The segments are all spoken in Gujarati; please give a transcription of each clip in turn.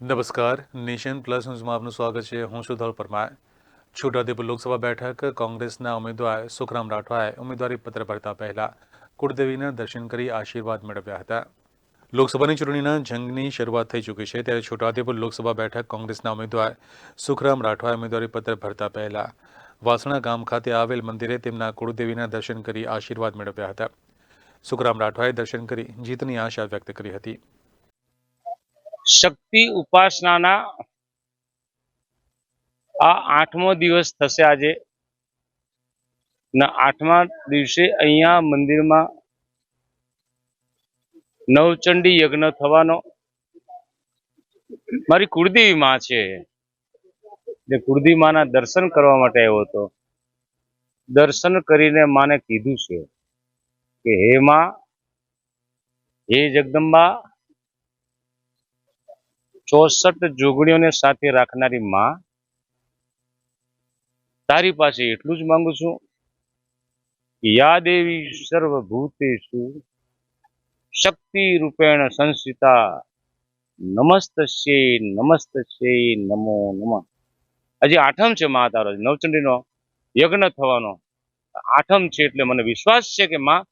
નમસ્કાર નેશન પ્લસ ન્યૂઝમાં આપનું સ્વાગત છે હું છું ધોળ પરમાર છોટાઉદેપુર લોકસભા બેઠક કોંગ્રેસના ઉમેદવાર સુખરામ રાઠવાએ ઉમેદવારી પત્ર ભરતા પહેલા કુળદેવીના દર્શન કરી આશીર્વાદ મેળવ્યા હતા લોકસભાની ચૂંટણીના જંગની શરૂઆત થઈ ચૂકી છે ત્યારે છોટાઉદેપુર લોકસભા બેઠક કોંગ્રેસના ઉમેદવાર સુખરામ રાઠવાએ ઉમેદવારી પત્ર ભરતા પહેલા વાસણા ગામ ખાતે આવેલ મંદિરે તેમના કુળદેવીના દર્શન કરી આશીર્વાદ મેળવ્યા હતા। સુખરામ રાઠવાએ દર્શન કરી જીતની આશા વ્યક્ત કરી હતી। શક્તિ ઉપાસનાના આ આઠમો દિવસ થશે આજે. આઠમા દિવસે અહીંયા મંદિરમાં નવચંડી યજ્ઞ થવાનો. મારી કુળદેવી માં છે. જે કુળદેવી માના દર્શન કરવા માટે આવ્યો હતો. દર્શન કરીને માને કીધું છે કે, હે માં, હે જગદંબા ચોસઠ જોગણીઓને સાથે રાખનારી માં તારી પાસે એટલું જ માંગુ છું યા દેવી સર્વભૂતેષુ શક્તિ રૂપેણ સંસિતા નમસ્ત છે નમસ્ત છે નમો નમ. હજી આઠમ છે મા તારો, નવચંડીનો યજ્ઞ થવાનો. આઠમ છે એટલે મને વિશ્વાસ છે કે માં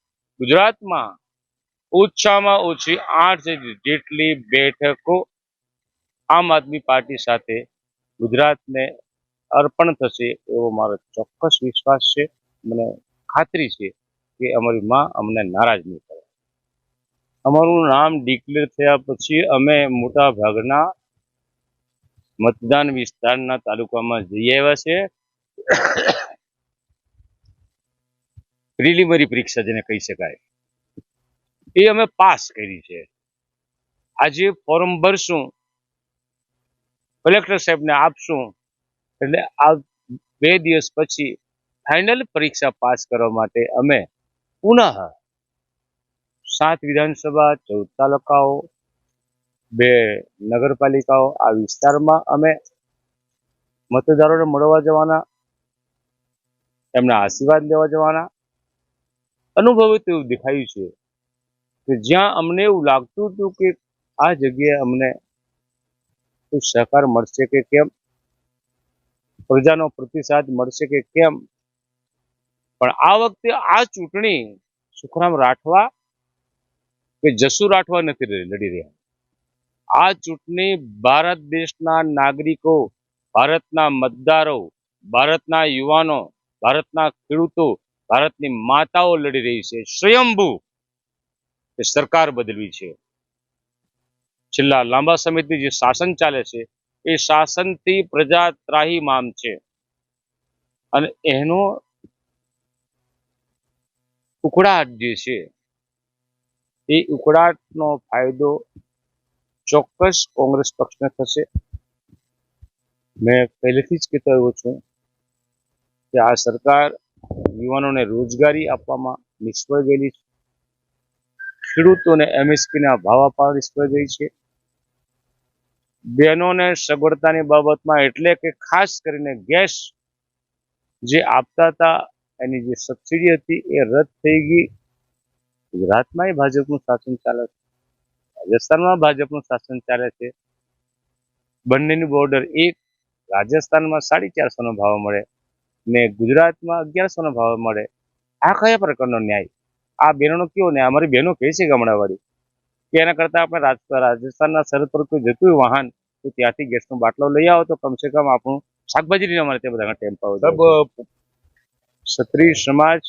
ગુજરાતમાં ઓછામાં ઓછી આઠ જેટલી બેઠકો આમ આદમી પાર્ટી સાથે ગુજરાતને અર્પણ થશે એવો મારો ચોક્કસ વિશ્વાસ છે. મને ખાતરી છે કે અમારી માં અમને નારાજ નહીં કરે. અમારું નામ ડિક્લેર થયા પછી અમે મોટા ભાગના મતદાન વિસ્તારના તાલુકામાં જઈ આવ્યા છે. પ્રિલિમરી પરીક્ષા જેને કહી શકાય. એ અમે પાસ કરી છે. આજે ફોર્મ ભરશું. કલેક્ટર સાહેબને આપશું. એટલે આ બે દિવસ પછી ફાઇનલ પરીક્ષા પાસ કરવા માટે અમે પુનઃ સાત વિધાનસભા, ચૌદ તાલુકાઓ, બે નગરપાલિકાઓ આ વિસ્તારમાં અમે મતદારોને મળવા જવાના, એમના આશીર્વાદ લેવા જવાના. અનુભવે તેવું દેખાયું છે કે જ્યાં અમને એવું લાગતું હતું કે આ જગ્યાએ અમને કોઈ સહકાર મળશે કે કેમ? પ્રજાનો પ્રતિસાદ મળશે કે કેમ? પણ આ વખતે આ ચૂંટણી સુખરામ રાઠવા કે જસુ રાઠવા નથી લડી રહ્યા. આ ચૂંટણી ભારત દેશના નાગરિકો, ભારતના મતદારો, ભારતના યુવાનો, ભારતના ખેડૂતો, ભારતની માતાઓ લડી રહી છે. સ્વયંભૂ સરકાર બદલવી છે. છેલ્લા લાંબા સમયથી જે શાસન ચાલે છે, એ શાસનથી પ્રજા ત્રાહીમામ છે. અને એનો ઉકળાટ જે છે, એ ઉકળાટનો ફાયદો ચોક્કસ કોંગ્રેસ પક્ષને થશે. મેં પહેલેથી જ કહેતો આવ્યો છું કે આ સરકાર યુવાનોને રોજગારી આપવામાં નિષ્ફળ ગયેલી છે. ખેડૂતોને એમએસપીના ભાવ આપવા નિષ્ફળ ગઈ છે. બહેનોને સગવડતાની બાબતમાં એટલે કે ખાસ કરીને ગેસ જે આપતા હતા, એની જે સબસિડી હતી એ રદ થઈ ગઈ. ગુજરાતમાં ભાજપનું શાસન ચાલે છે. રાજસ્થાનમાં ભાજપનું શાસન ચાલે છે. બંનેની બોર્ડર એક, રાજસ્થાનમાં સાડી ચારસો નો ભાવ મળે ને ગુજરાતમાં અગિયારસો નો ભાવ મળે. આ કયા પ્રકારનો ન્યાય? આ બહેનો કેવો ન્યાય? અમારી બહેનો કહે છે ગામડાવાળી કે એના કરતાં આપણે રાજ- રાજસ્થાનના સરહદ પર કોઈ જતું હોય વાહન તો ત્યાંથી ગેસનો બાટલો લઈ આવો તો કમસે કમ આપણું શાકભાજી લઈને અમારે ત્યાં બધા ટેમ્પા હોય ક્ષત્રિય સમાજ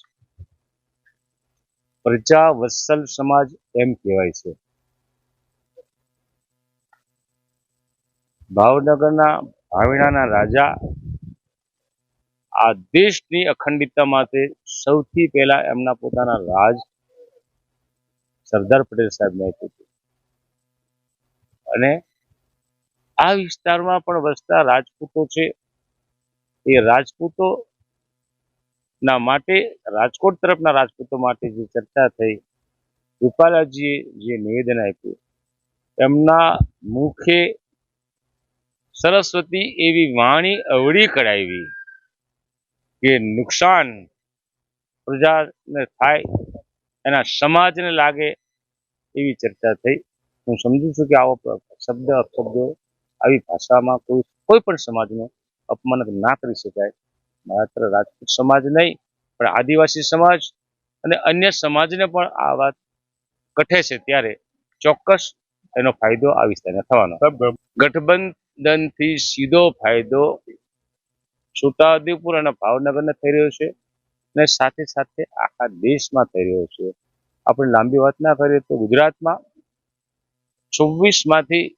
પ્રજા વત્સલ સમાજ એમ કહેવાય છે. ભાવનગરના ભાવિણાના રાજા આ દેશની અખંડિતતા માટે સૌથી પહેલા એમના પોતાના રાજ સરદાર પટેલ સાહેબને આપ્યું હતું. અને આ વિસ્તારમાં પણ વસતા રાજપૂતો છે. એ રાજપૂતો ના માટે, રાજકોટ તરફના રાજપૂતો માટે જે ચર્ચા થઈ, રૂપાલાજીએ જે નિવેદન આપ્યું, એમના મુખે સરસ્વતી એવી વાણી અવળી કરાવી કે નુકસાન પ્રજાને થાય એના સમાજને લાગે એવી ચર્ચા થઈ. હું સમજુ છું કે આવો શબ્દ અપશબ્દો આવી ભાષામાં કોઈ કોઈ પણ સમાજનું અપમાન ના કરી શકાય. માત્ર રાજપૂત સમાજ નહીં, પણ આદિવાસી સમાજ અને અન્ય સમાજને પણ આ વાત કઠે છે ત્યારે ચોક્કસ એનો ફાયદો આ વિસ્તારને થવાનો. ગઠબંધનથી સીધો ફાયદો છોટાઉદેપુર અને ભાવનગરને થઈ રહ્યો છે. અને સાથે સાથે આખા દેશમાં થઈ રહ્યો છે. આપણે લાંબી વાત ના કરીએ તો ગુજરાતમાં છવ્વીસમાંથી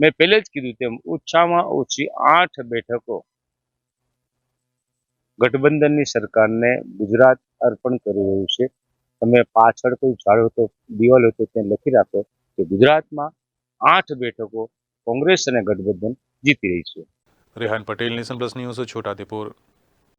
મેં પહેલે જ કીધું તેમ ઓછામાં ઓછી આઠ બેઠકો ગઠબંધનની સરકારને ગુજરાત અર્પણ કરી રહ્યું છે. તમે પાછળ કોઈ ઝાડ હતો દિવાલ હતો ત્યાં લખી રાખો કે ગુજરાતમાં આઠ બેઠકો કોંગ્રેસ અને ગઠબંધન જીતી રહી છે. Rehan Patel, Nation Plus News, Chhotaudepur.